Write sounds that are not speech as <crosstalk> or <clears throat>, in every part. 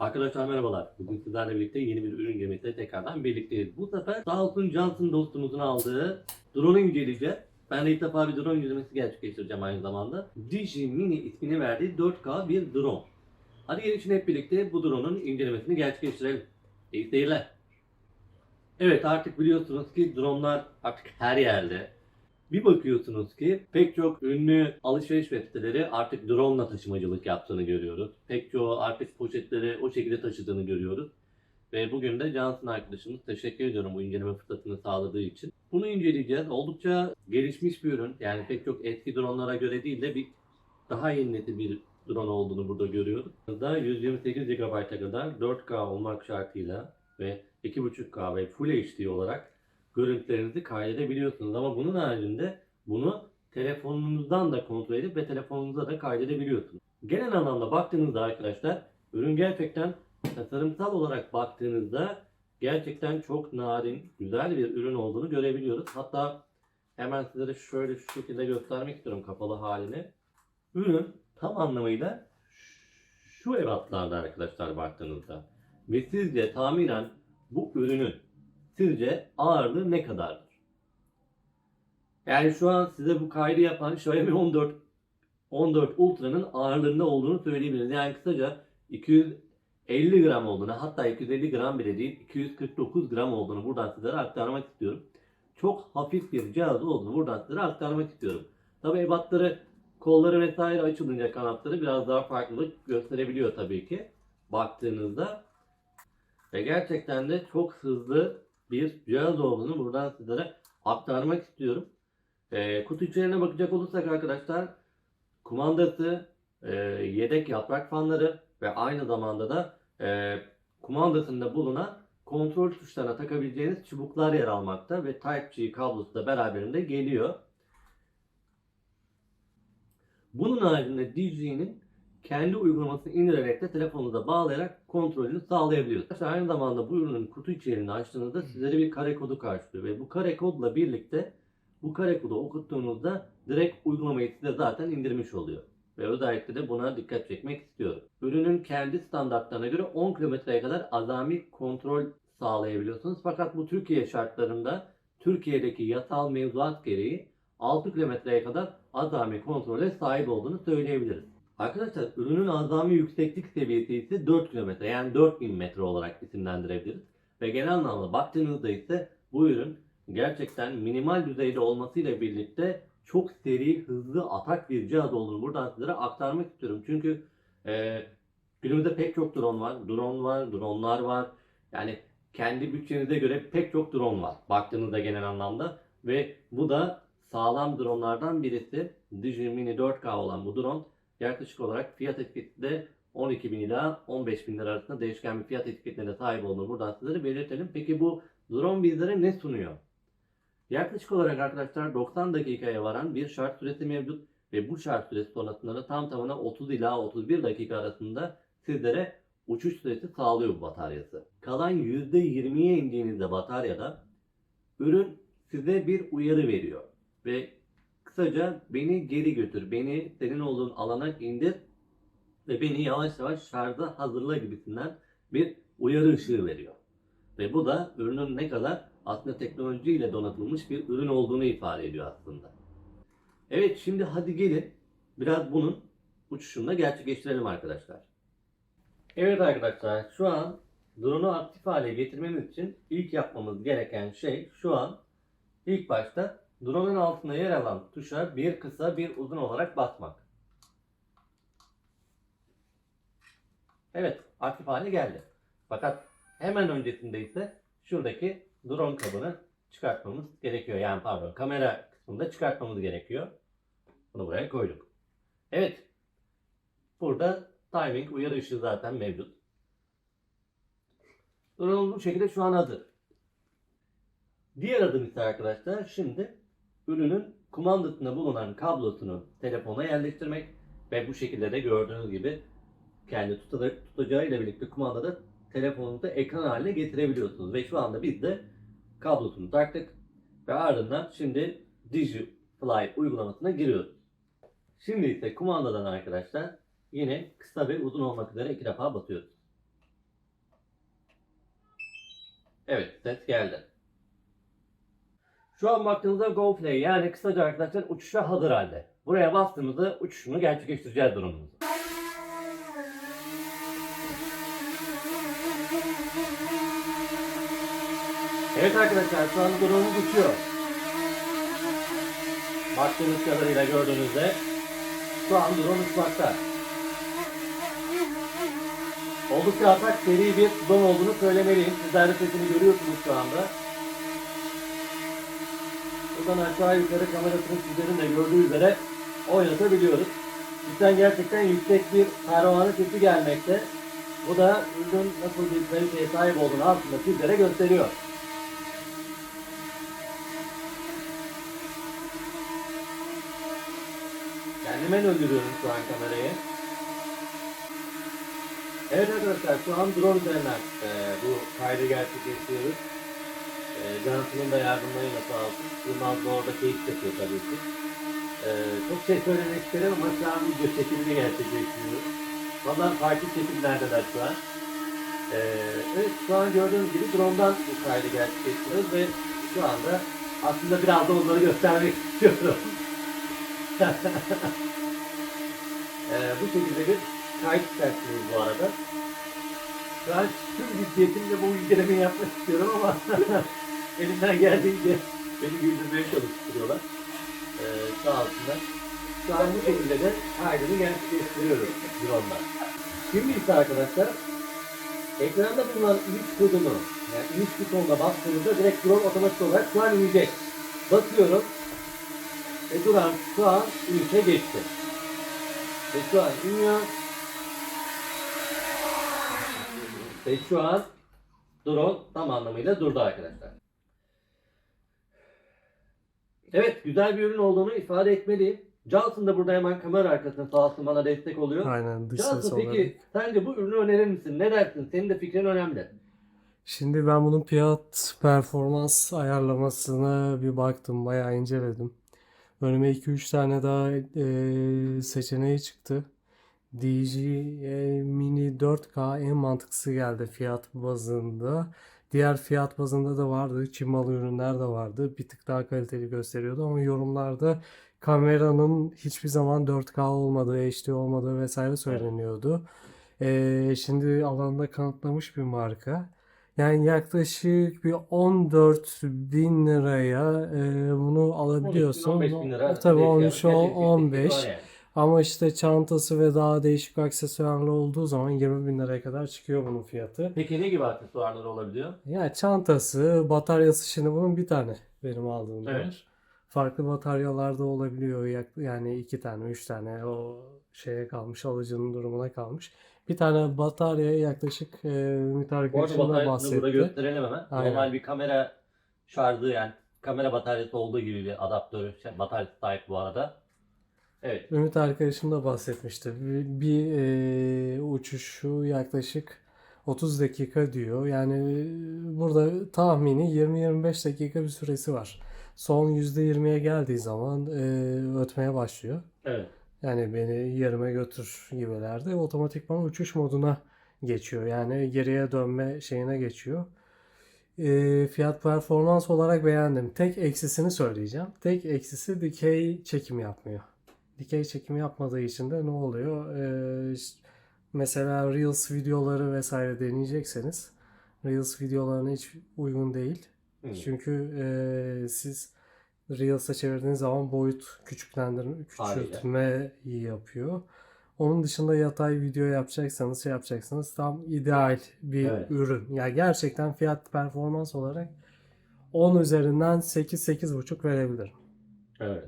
Arkadaşlar merhabalar. Bugün sizlerle birlikte yeni bir ürün gemisiyle tekrardan birlikteyiz. Bu sefer olsun Johnson dostumuzun aldığı drone'u inceleyeceğiz. Ben de ilk defa bir drone incelemesi gerçekleştireceğim aynı zamanda. Digi Mini ismini verdiği 4K bir drone. Hadi gelin şimdi hep birlikte bu drone'un incelemesini gerçekleştirelim. İyi seyirler. Evet artık biliyorsunuz ki dronelar artık her yerde. Bir bakıyorsunuz ki pek çok ünlü alışveriş siteleri artık drone ile taşımacılık yaptığını görüyoruz. Pek çoğu artık poşetleri o şekilde taşıdığını görüyoruz. Ve bugün de Johnson arkadaşımız teşekkür ediyorum bu inceleme fırsatını sağladığı için. Bunu inceleyeceğiz. Oldukça gelişmiş bir ürün. Yani pek çok eski dronlara göre değil de bir daha yeni nesil bir drone olduğunu burada görüyoruz. Burada 128 GB'a kadar 4K olmak şartıyla ve 2.5K ve Full HD olarak görüntülerinizi kaydedebiliyorsunuz. Ama bunun haricinde bunu telefonunuzdan da kontrol edip ve telefonunuza da kaydedebiliyorsunuz. Genel anlamda baktığınızda arkadaşlar ürün gerçekten tasarımsal olarak baktığınızda gerçekten çok narin, güzel bir ürün olduğunu görebiliyoruz. Hatta hemen sizlere şöyle şu şekilde göstermek istiyorum kapalı halini. Ürün tam anlamıyla şu ebatlarda arkadaşlar baktığınızda. Ve sizce tahminen bu ürünün sizce ağırlığı ne kadardır? Yani şu an size bu kaydı yapan Xiaomi 14 14 Ultra'nın ağırlığında olduğunu söyleyebiliriz. Yani kısaca 250 gram olduğunu hatta 250 gram bile değil 249 gram olduğunu buradan sizlere aktarmak istiyorum. Çok hafif bir cihaz olduğunu buradan sizlere aktarmak istiyorum. Tabi ebatları kolları vesaire açılınca kanatları biraz daha farklılık gösterebiliyor tabii ki baktığınızda. Ve gerçekten de çok hızlı bir cihaz olduğunu buradan sizlere aktarmak istiyorum. Ee, kutu içeriğine bakacak olursak arkadaşlar kumandası, e, yedek yaprak fanları ve aynı zamanda da e, kumandasında bulunan kontrol tuşlarına takabileceğiniz çubuklar yer almakta ve Type-C kablosu da beraberinde geliyor. Bunun haricinde DJI'nin kendi uygulamasını indirerek de telefonunuza bağlayarak kontrolünü sağlayabiliyorsunuz. Aynı zamanda bu ürünün kutu içeriğini açtığınızda sizlere bir kare kodu karşılıyor ve bu kare kodla birlikte bu kare kodu okuttuğunuzda direkt uygulamayı size zaten indirmiş oluyor. Ve özellikle de buna dikkat çekmek istiyorum. Ürünün kendi standartlarına göre 10 kilometreye kadar azami kontrol sağlayabiliyorsunuz. Fakat bu Türkiye şartlarında Türkiye'deki yasal mevzuat gereği 6 kilometreye kadar azami kontrole sahip olduğunu söyleyebiliriz. Arkadaşlar ürünün azami yükseklik seviyesi ise 4 kilometre yani 4000 metre olarak isimlendirebiliriz. Ve genel anlamda baktığınızda ise bu ürün gerçekten minimal düzeyde olmasıyla birlikte çok seri, hızlı, atak bir cihaz olduğunu buradan sizlere aktarmak istiyorum. Çünkü e, günümüzde pek çok drone var. Drone var, dronlar var. Yani kendi bütçenize göre pek çok drone var. Baktığınızda genel anlamda. Ve bu da sağlam dronlardan birisi. Digi Mini 4K olan bu drone yaklaşık olarak fiyat etiketi de 12.000 ila 15.000 lira arasında değişken bir fiyat etiketlerine sahip olduğunu buradan sizlere belirtelim. Peki bu drone bizlere ne sunuyor? Yaklaşık olarak arkadaşlar 90 dakikaya varan bir şarj süresi mevcut ve bu şarj süresi sonrasında da tam tamına 30 ila 31 dakika arasında sizlere uçuş süresi sağlıyor bu bataryası. Kalan %20'ye indiğinizde bataryada ürün size bir uyarı veriyor ve kısaca beni geri götür, beni senin olduğun alana indir ve beni yavaş yavaş şarja hazırla gibisinden bir uyarı ışığı veriyor. Ve bu da ürünün ne kadar aslında teknolojiyle donatılmış bir ürün olduğunu ifade ediyor aslında. Evet şimdi hadi gelin biraz bunun uçuşunu da gerçekleştirelim arkadaşlar. Evet arkadaşlar şu an drone'u aktif hale getirmemiz için ilk yapmamız gereken şey şu an ilk başta drone'un altında yer alan tuşa bir kısa bir uzun olarak basmak. Evet aktif hale geldi. Fakat hemen öncesinde ise şuradaki drone kabını çıkartmamız gerekiyor. Yani pardon kamera kısmında çıkartmamız gerekiyor. Bunu buraya koyduk. Evet. Burada timing uyarı ışığı zaten mevcut. Drone bu şekilde şu an hazır. Diğer adım ise arkadaşlar şimdi ürünün kumandasında bulunan kablosunu telefona yerleştirmek ve bu şekilde de gördüğünüz gibi kendi tutulur, tutacağıyla birlikte kumandada telefonunuzu ekran haline getirebiliyorsunuz. Ve şu anda biz de kablosunu taktık ve ardından şimdi DigiFly uygulamasına giriyoruz. Şimdi ise kumandadan arkadaşlar yine kısa ve uzun olmak üzere iki defa basıyoruz. Evet ses geldi. Şu an baktığımızda GoPlay yani kısaca arkadaşlar uçuşa hazır halde. Buraya bastığımızda uçuşunu gerçekleştireceğiz drone'umuzu. Evet arkadaşlar şu an drone'umuz uçuyor. Baktığınız kadarıyla gördüğünüzde şu an drone uçmakta. Oldukça atak seri bir drone olduğunu söylemeliyim. Sizler de sesini görüyorsunuz şu anda. Buradan aşağı yukarı kamerasını sizlerin de gördüğü üzere oynatabiliyoruz. Cidden gerçekten yüksek bir pervane sesi gelmekte. Bu da ürün nasıl bir kaliteye sahip olduğunu aslında sizlere gösteriyor. Kendime döndürüyorum şu an kamerayı. Evet arkadaşlar şu an drone üzerinden e, bu kaydı gerçekleştiriyoruz. Cansu'nun da yardımlarıyla sağ olsun. Yılmaz da orada keyif yapıyor tabii ki. E, çok şey söylemek isterim ama şu an video çekimini gerçekleştiriyor. Valla farklı çekimlerdeler şu an. E, evet şu an gördüğünüz gibi drone'dan bu kaydı gerçekleştiriyoruz ve şu anda aslında biraz da onları göstermek <laughs> istiyorum. e, bu şekilde bir kayıt istersiniz bu arada. An tüm ciddiyetimle bu incelemeyi yapmak istiyorum ama <laughs> elimden geldiğince beni güldürmeye çalıştırıyorlar. Ee, sağ olsunlar. Şu an bu şekilde de kaydını gerçekleştiriyoruz drone'la. Şimdi ise arkadaşlar ekranda bulunan iniş kodunu yani iniş butonuna bastığınızda direkt drone otomatik olarak şu an inecek. Basıyorum ve drone şu an inişe geçti. Ve şu an iniyor. Ve şu an drone tam anlamıyla durdu arkadaşlar. Evet güzel bir ürün olduğunu ifade etmeliyim. Johnson da burada hemen kamera arkasında sağ olsun bana destek oluyor. Aynen dış ses Johnson olarak. peki sence bu ürünü önerir misin? Ne dersin? Senin de fikrin önemli. Şimdi ben bunun fiyat performans ayarlamasına bir baktım. Bayağı inceledim. Önüme 2-3 tane daha e, seçeneği çıktı. DJI Mini 4K en mantıklısı geldi fiyat bazında. Diğer fiyat bazında da vardı. Çin malı ürünler de vardı. Bir tık daha kaliteli gösteriyordu ama yorumlarda kameranın hiçbir zaman 4K olmadığı, HD olmadığı vesaire söyleniyordu. E, şimdi alanda kanıtlamış bir marka. Yani yaklaşık bir 14 bin liraya e, bunu alabiliyorsun. 15 bin lira. Tabii değişiyor. 13 Gerçekten bir 15. Ama işte çantası ve daha değişik aksesuarlı olduğu zaman 20 bin liraya kadar çıkıyor bunun fiyatı. Peki ne gibi aksesuarlar olabiliyor? Yani çantası, bataryası şimdi bunun bir tane benim aldığım Evet. var. Farklı bataryalarda olabiliyor. Yani iki tane, üç tane o şeye kalmış, alıcının durumuna kalmış. Bir tane bataryaya yaklaşık e, Ümit Bu arada arkadaşım da bataryasını burada bahsetti. gösterelim hemen. Aynen. Normal bir kamera şarjı yani kamera bataryası olduğu gibi bir adaptörü, şey, bataryası sahip bu arada. Evet. Ümit arkadaşım da bahsetmişti. Bir, bir e, uçuşu yaklaşık 30 dakika diyor. Yani e, burada tahmini 20-25 dakika bir süresi var. Son %20'ye geldiği zaman e, ötmeye başlıyor. Evet. Yani beni yerime götür gibilerde otomatikman uçuş moduna geçiyor. Yani geriye dönme şeyine geçiyor. E, fiyat performans olarak beğendim. Tek eksisini söyleyeceğim. Tek eksisi dikey çekim yapmıyor. Dikey çekim yapmadığı için de ne oluyor? E, işte mesela Reels videoları vesaire deneyecekseniz Reels videolarına hiç uygun değil. Hı. Çünkü e, siz Reels'a çevirdiğiniz zaman boyut küçüklendirme, küçültme yapıyor. Onun dışında yatay video yapacaksanız şey yapacaksanız tam ideal bir Evet. ürün. Ya gerçekten fiyat performans olarak 10 üzerinden 8-8,5 verebilirim. Evet.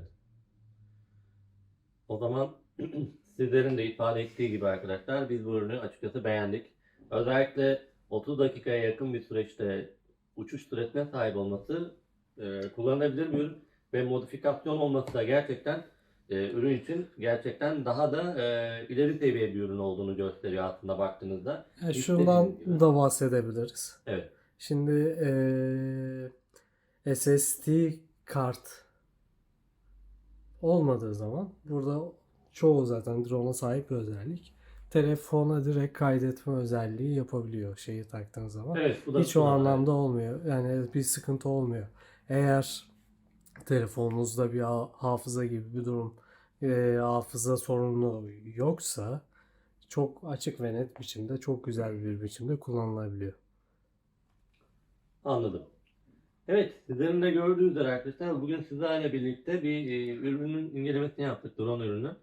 O zaman <clears throat> sizlerin de ifade ettiği gibi arkadaşlar biz bu ürünü açıkçası beğendik. Özellikle 30 dakikaya yakın bir süreçte uçuş süresine sahip olması e, kullanılabilir bir ürün ve modifikasyon olması da gerçekten e, ürün için gerçekten daha da e, ileri seviye bir ürün olduğunu gösteriyor aslında baktığınızda. İstediğiniz şundan da bahsedebiliriz. Evet. Şimdi eee, SSD kart olmadığı zaman burada çoğu zaten drone'a sahip bir özellik. telefona direkt kaydetme özelliği yapabiliyor şeyi taktığın zaman. Evet bu da Hiç o anlamda olmuyor. Yani bir sıkıntı olmuyor. Eğer telefonunuzda bir ha- hafıza gibi bir durum, e, hafıza sorunu yoksa çok açık ve net biçimde, çok güzel bir biçimde kullanılabiliyor. Anladım. Evet, sizlerin de gördüğü üzere arkadaşlar bugün sizlerle birlikte bir e, ürünün incelemesini yaptık, drone ürünü.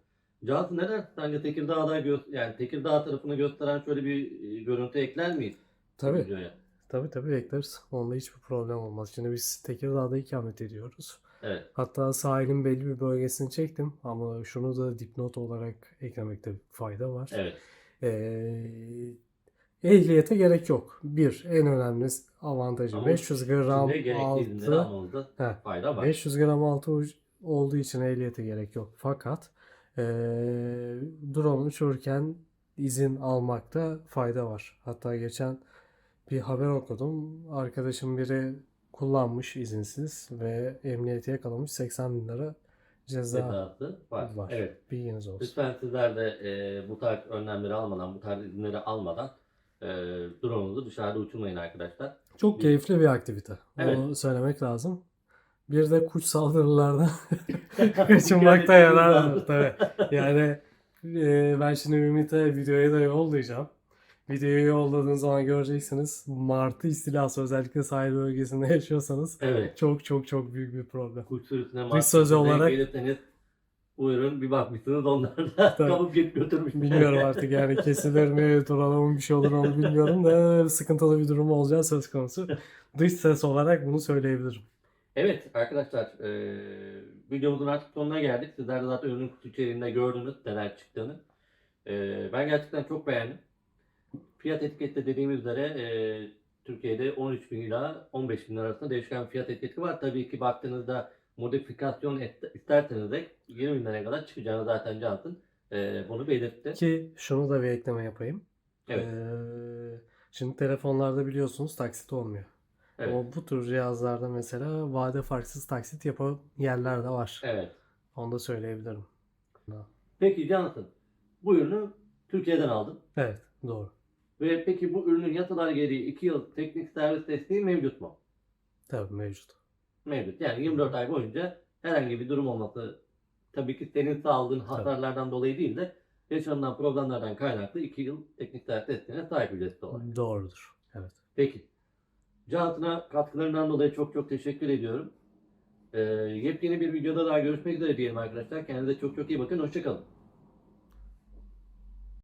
Cansu neden sence Tekirdağ'da gö- yani Tekirdağ tarafını gösteren şöyle bir e, görüntü ekler miyiz Tabii, videoya? tabii tabii ekleriz. Onda hiçbir problem olmaz. Şimdi biz Tekirdağ'da ikamet ediyoruz. Evet. Hatta sahilin belli bir bölgesini çektim ama şunu da dipnot olarak eklemekte fayda var. Evet. Ee, ehliyete gerek yok. Bir, en önemli avantajı Ama 500 gram altı Heh, fayda var. 500 gram altı olduğu için ehliyete gerek yok. Fakat ee, drone uçururken izin almakta fayda var. Hatta geçen bir haber okudum. Arkadaşım biri kullanmış izinsiz ve emniyete yakalamış 80 bin lira ceza var. var. Evet. Bilginiz olsun. Lütfen sizler de e, bu tarz önlemleri almadan, bu tarz izinleri almadan e, drone'unuzu dışarıda uçurmayın arkadaşlar. Çok keyifli bir aktivite. Evet. Onu söylemek lazım. Bir de kuş saldırılardan <laughs> kaçınmakta yarar. Tabii. Yani e, ben şimdi Ümit'e videoyu da yollayacağım. Videoyu yolladığınız zaman göreceksiniz. Martı istilası özellikle sahil bölgesinde <laughs> yaşıyorsanız Evet. çok çok çok büyük bir problem. Kuş sürüsüne Bir markete olarak- gelirseniz buyurun bir bakmışsınız onlar da <laughs> Tabii. kapıp git götürmüş. Bilmiyorum <laughs> artık yani kesilir mi, turalama bir şey olur onu bilmiyorum da sıkıntılı bir durum olacağı söz konusu. Dış ses olarak bunu söyleyebilirim. Evet arkadaşlar eee, videomuzun artık sonuna geldik. Sizler de zaten ürünün kutu içeriğinde gördünüz neler çıktığını. Eee, ben gerçekten çok beğendim. Fiyat etikette dediğimiz üzere eee, Türkiye'de 13 bin ila 15 bin arasında değişken fiyat etiketi var. Tabii ki baktığınızda modifikasyon et- isterseniz de 20 bin liraya kadar çıkacağını zaten Johnson eee, bunu belirtti. Ki şunu da bir ekleme yapayım. Evet. Ee, şimdi telefonlarda biliyorsunuz taksit olmuyor. Evet. Ama bu tür cihazlarda mesela vade farksız taksit yapan yerler de var. Evet. Onu da söyleyebilirim. Peki Johnson bu ürünü Türkiye'den aldın. Evet, doğru. Ve peki bu ürünün yasalar gereği 2 yıl teknik servis desteği mevcut mu? Tabii mevcut. Mevcut. Yani 24 ay boyunca herhangi bir durum olması tabii ki senin sağladığın hasarlardan dolayı değil de yaşanılan problemlerden kaynaklı 2 yıl teknik servis desteğine sahip ücretsiz olarak. Doğrudur. Evet. Peki. Canat'ına katkılarından dolayı çok çok teşekkür ediyorum. Ee, yepyeni bir videoda daha görüşmek üzere diyelim arkadaşlar. Kendinize çok çok iyi bakın. Hoşçakalın.